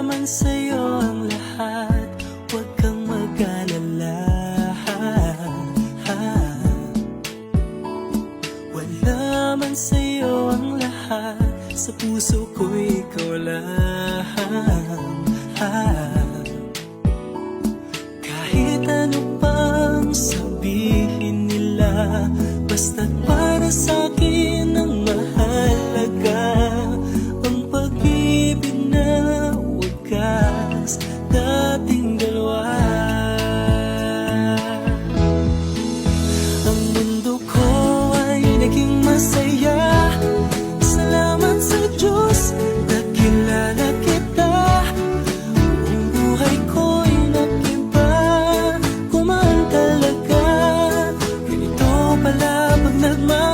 naman sa'yo ang lahat. Huwag kang mag-alala. Wala man sa'yo ang lahat. Sa puso ko ikaw lang. Kahit ano pang sabihin nila Basta't para sa'kin nating dalawa. Ang mundo ko ay naging masaya. Salamat sa Diyos na kilala kita. Buong buhay ko'y nakipa Kumaan talaga. Ganito pala pag nagmamahal